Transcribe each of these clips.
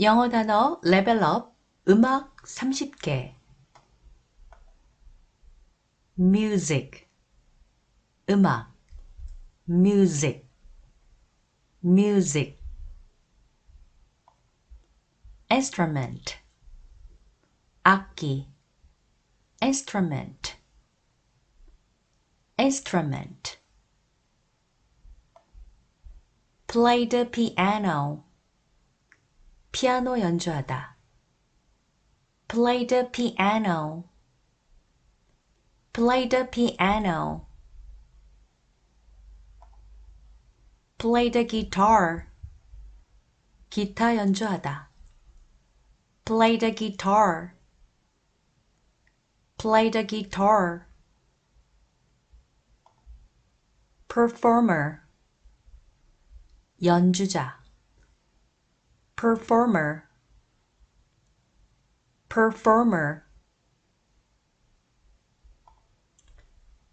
영어 단어 레벨업 음악 30개 music 음악 music music instrument 악기 instrument instrument play the piano 피아노 연주하다 play the piano play the piano play the guitar 기타 연주하다 play the guitar play the guitar performer 연주자 performer performer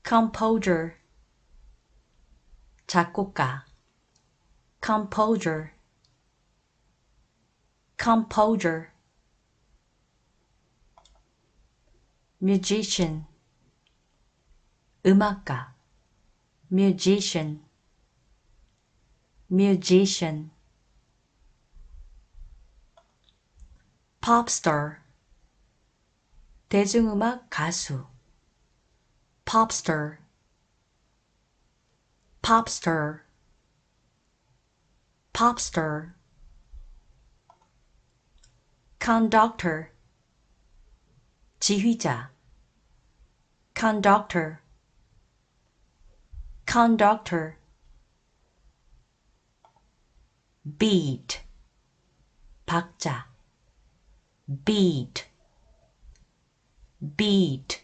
composer 작곡가 composer composer musician 음악가 musician musician 팝스타 대중음악 가수 팝스타 팝스타 팝스타 conductor 지휘자 conductor conductor beat 박자 beat beat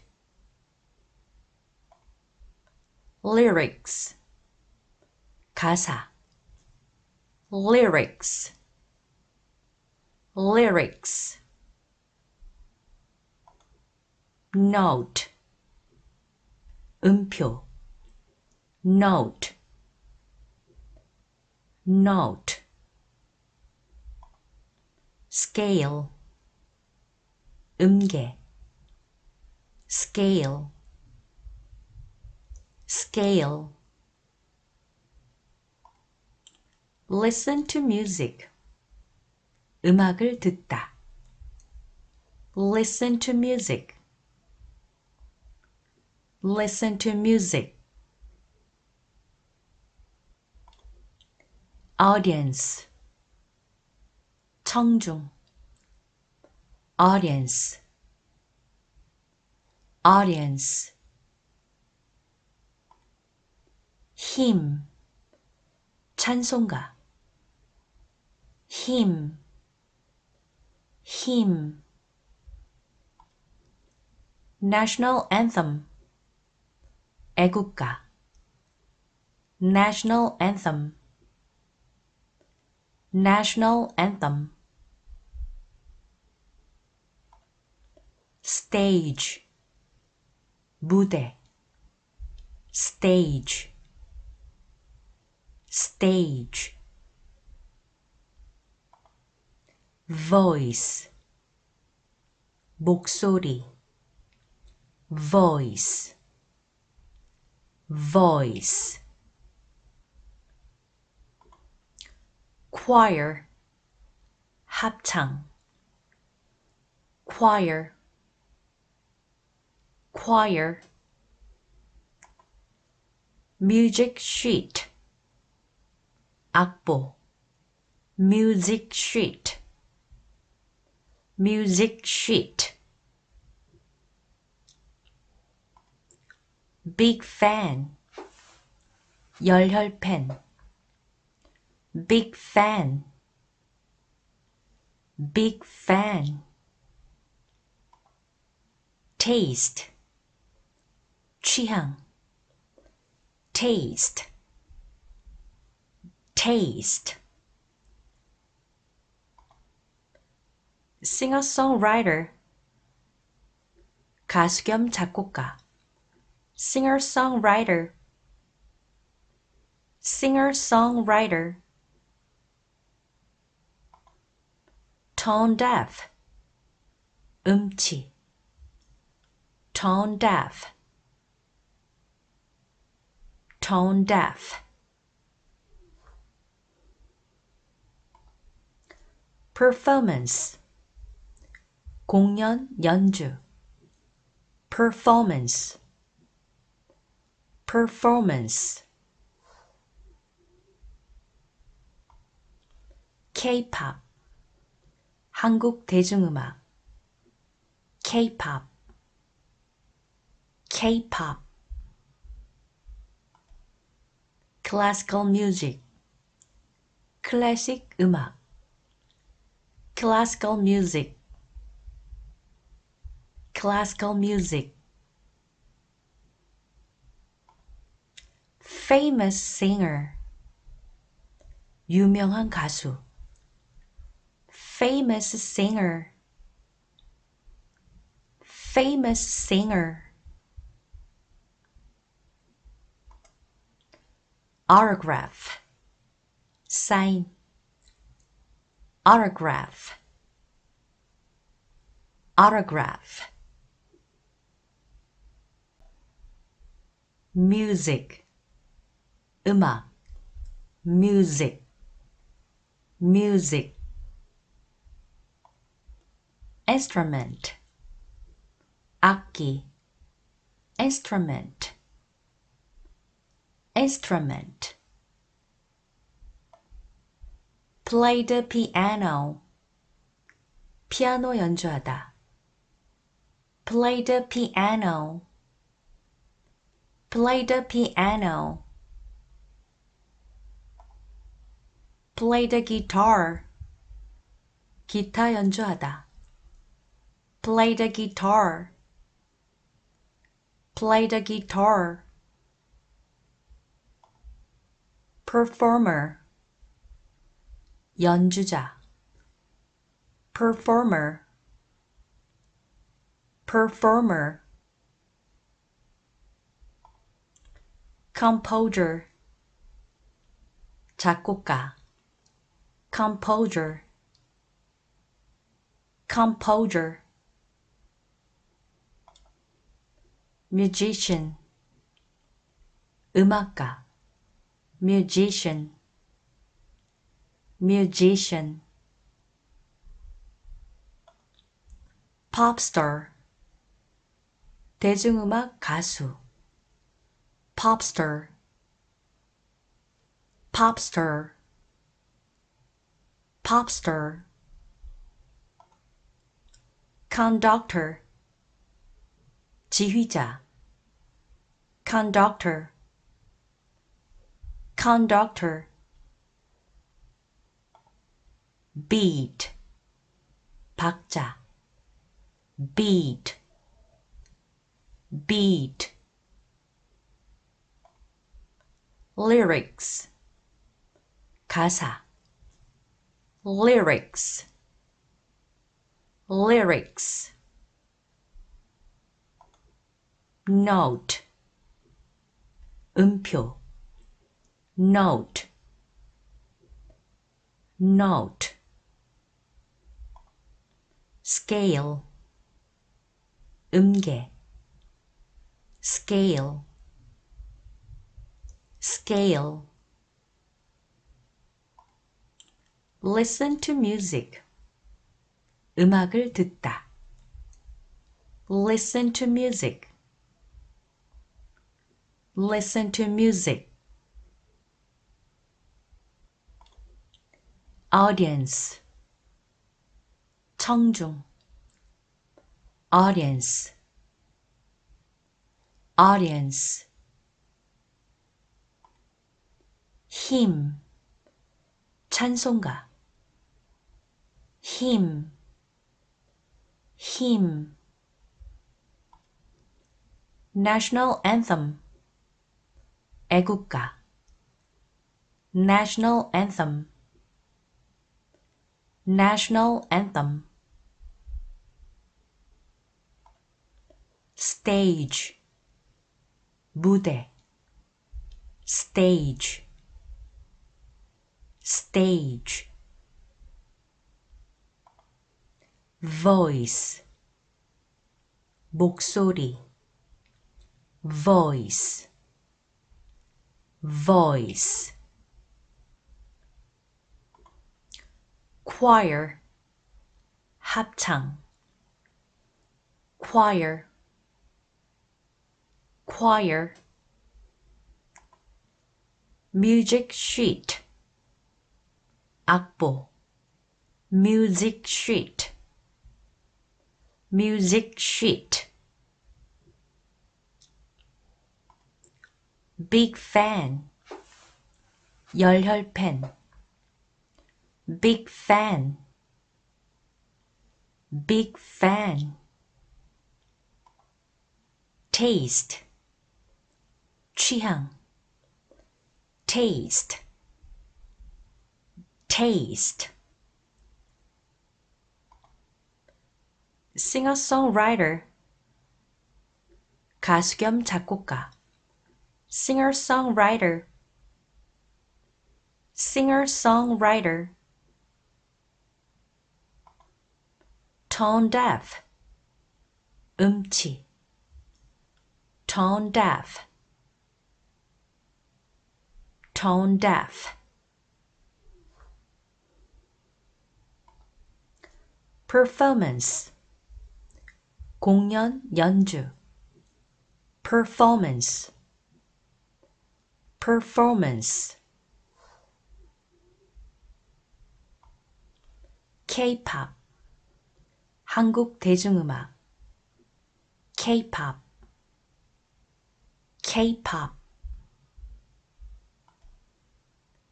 lyrics 가사 lyrics lyrics note 음표 note note scale 음계 scale scale listen to music 음악을 듣다 listen to music listen to music audience 청중 audience audience 힘 찬송가 힘 힘 national anthem 애국가 national anthem national anthem stage 무대 stage stage voice 목소리 voice voice choir 합창 choir choir music sheet 악보 music sheet music sheet big fan 열혈팬 big fan big fan taste 취향 taste taste singer-songwriter 가수 겸 작곡가 singer-songwriter singer-songwriter tone deaf 음치 tone deaf Tone deaf performance 공연 연주 performance performance K-pop 한국 대중음악 K-pop K-pop classical music 클래식 음악 classical music classical music famous singer 유명한 가수 famous singer famous singer autograph sign autograph autograph music 음악 music music instrument 악기 instrument instrument play the piano 피아노 연주하다 play the piano play the piano play the guitar 기타 연주하다 play the guitar play the guitar Performer 연주자 performer performer composer 작곡가 composer composer musician 음악가 musician musician pop star 대중음악 가수 pop star pop star pop star conductor 지휘자 conductor conductor beat 박자 beat beat lyrics 가사 lyrics lyrics note 음표 note note scale 음계 scale scale listen to music 음악을 듣다 listen to music listen to music audience 청중 audience audience 힘 찬송가 힘 힘 national anthem 애국가 national anthem national anthem stage 무대 stage stage voice 목소리 voice voice choir 합창 choir choir music sheet 악보 music sheet music sheet big fan 열혈팬 big fan big fan taste 취향 taste taste singer-songwriter 가수 겸 작곡가 singer-songwriter singer-songwriter tone deaf 음치 tone deaf tone deaf performance 공연 연주 performance performance K-pop 한국 대중음악 K-pop K-pop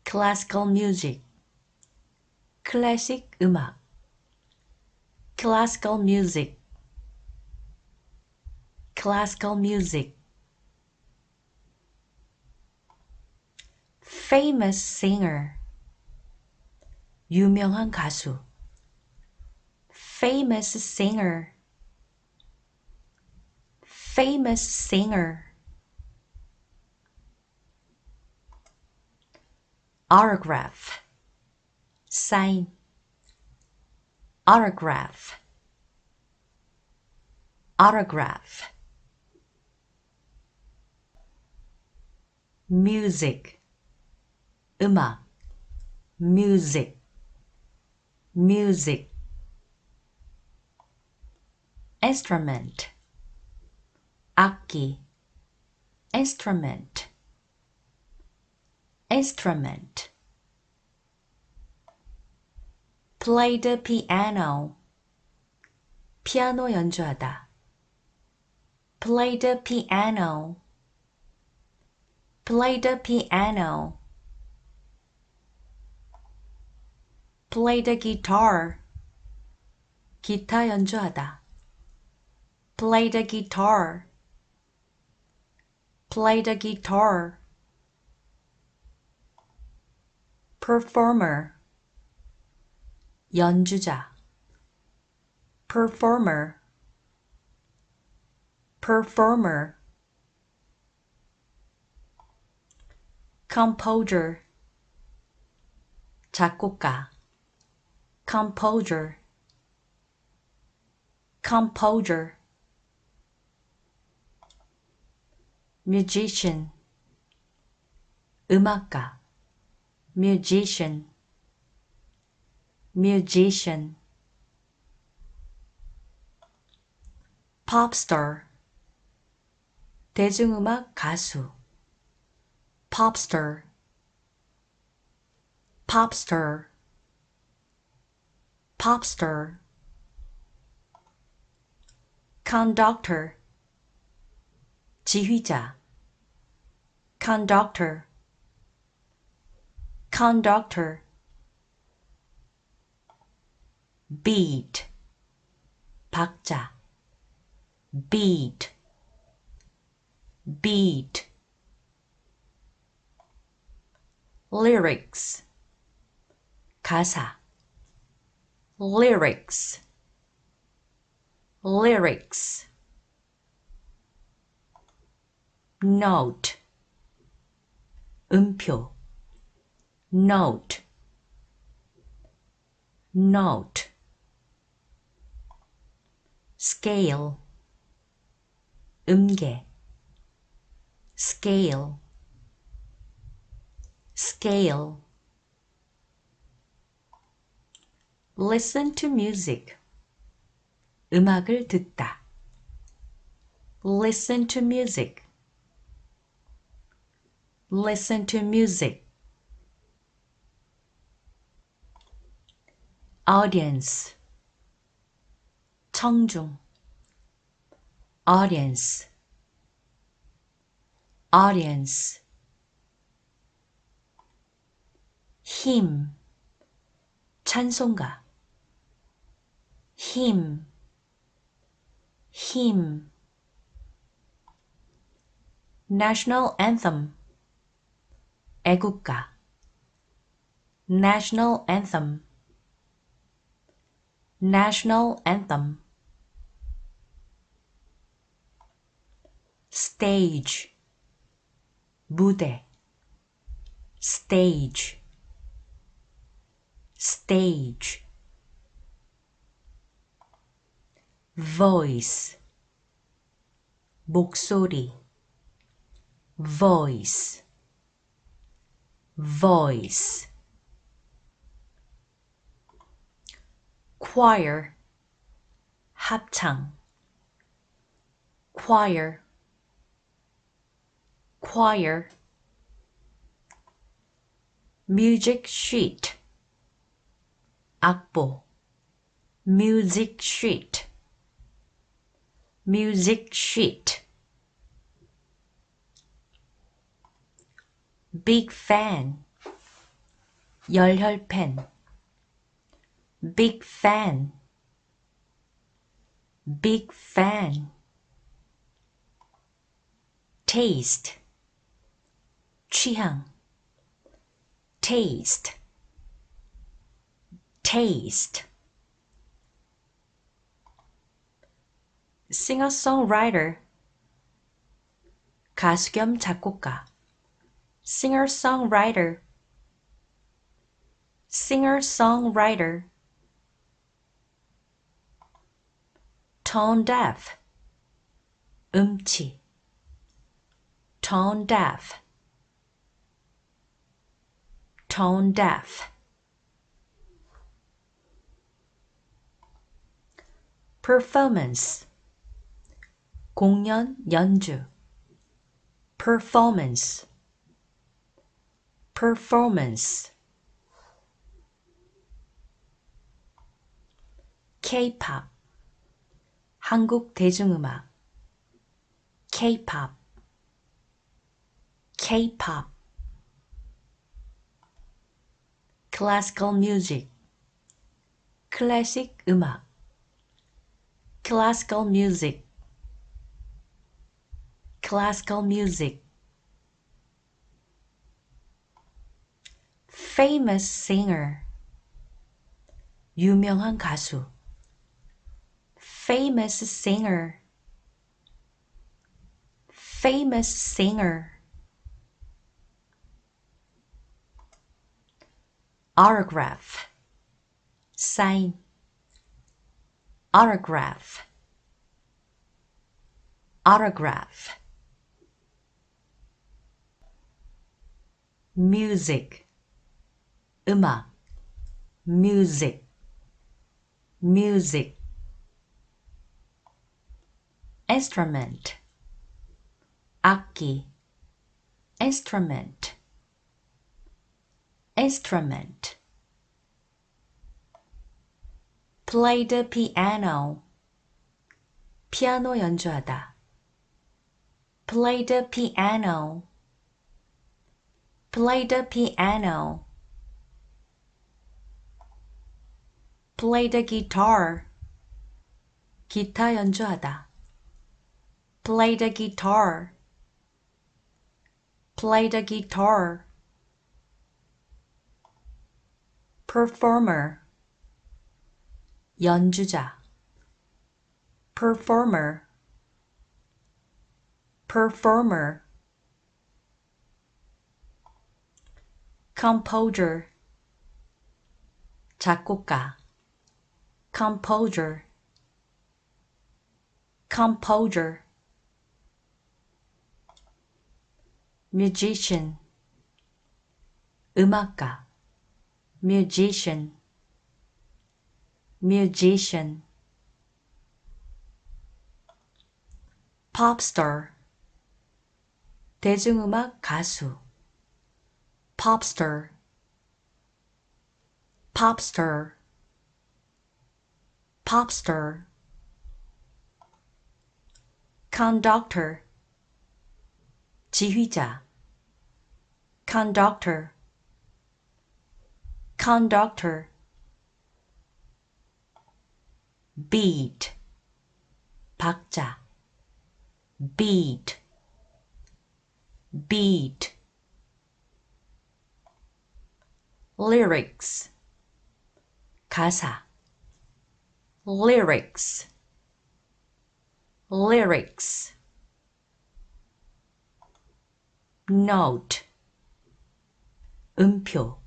classical music 클래식 음악 classical music classical music famous singer 유명한 가수 famous singer. Famous singer. Autograph. Sign. Autograph. Autograph. Music. 음악 music. Music instrument 악기 instrument instrument play the piano 피아노 연주하다 play the piano play the piano play the guitar 기타 연주하다 play the guitar play the guitar performer 연주자 performer performer composer 작곡가 composer composer Musician 음악가 musician musician pop star 대중음악 가수 pop star pop star pop star conductor 지휘자 conductor conductor beat 박자 beat beat lyrics 가사 lyrics lyrics note 음표 note note scale 음계 scale scale listen to music 음악을 듣다 listen to music listen to music audience 청중 audience audience 힘 찬송가 힘 힘 national anthem 애국가 national anthem national anthem stage 무대 stage stage voice 목소리 voice voice choir 합창 choir choir music sheet 악보 music sheet music sheet Big fan 열혈팬 big fan big fan taste 취향 taste taste singer-songwriter 가수 겸 작곡가 singer-songwriter singer-songwriter tone deaf 음치 tone deaf tone deaf performance 공연 연주 performance performance K-pop 한국 대중음악 K-pop K-pop classical music 클래식 음악 classical music classical music famous singer 유명한 가수 famous singer famous singer autograph sign autograph autograph music 음악 music music instrument 악기 instrument instrument play the piano 피아노 연주하다 play the piano play the piano Play the guitar 기타 연주하다 play the guitar play the guitar performer 연주자 performer performer composer 작곡가 composer composer musician 음악가 musician musician pop star 대중음악 가수 pop star pop star pop star conductor 지휘자 conductor conductor beat 박자 beat beat lyrics 가사 lyrics lyrics note 음표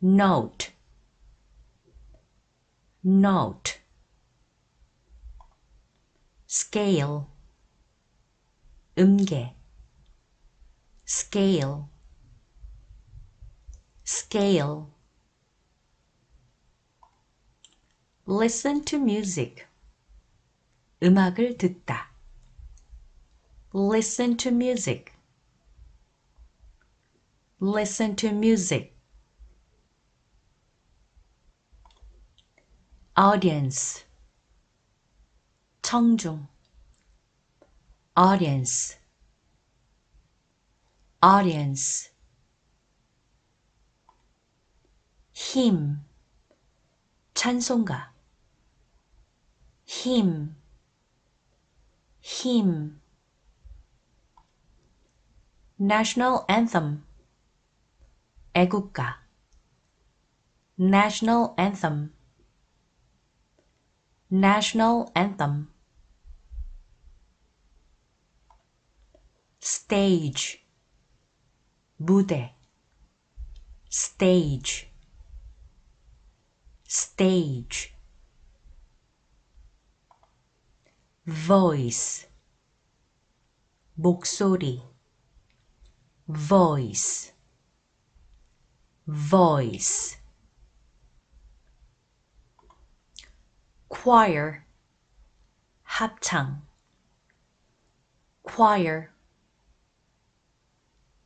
note note scale 음계 scale scale Listen to music 음악을 듣다 listen to music listen to music audience 청중 audience audience 힘 찬송가 힘 힘 national anthem 애국가 national anthem national anthem stage 무대 stage stage voice 목소리 voice voice choir 합창 choir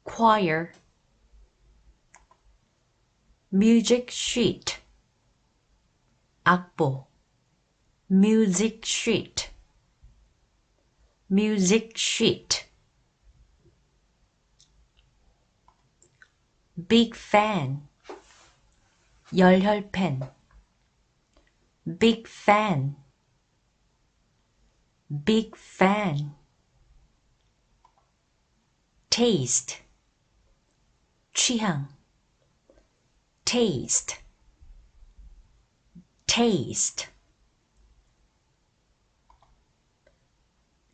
choir music sheet 악보 music sheet music sheet big fan 열혈팬 big fan big fan taste 취향 taste taste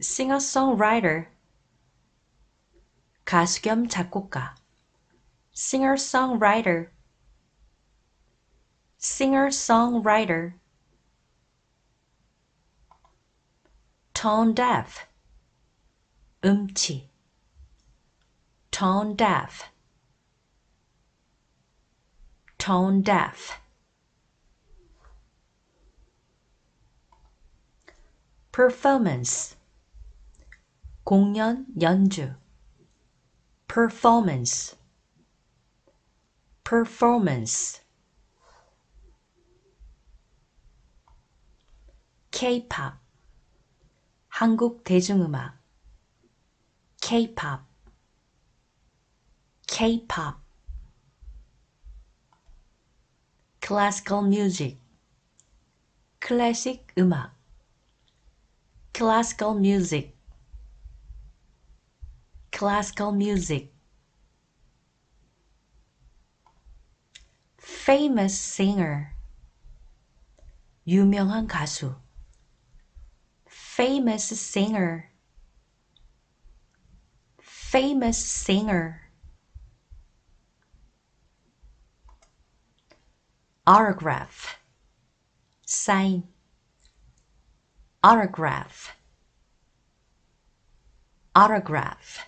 singer-songwriter 가수 겸 작곡가 singer-songwriter singer-songwriter tone deaf 음치 tone deaf tone deaf performance 공연 연주 performance performance K-pop 한국 대중음악 K-pop K-pop classical music 클래식 음악 classical music classical music famous singer 유명한 가수 famous singer famous singer autograph sign autograph autograph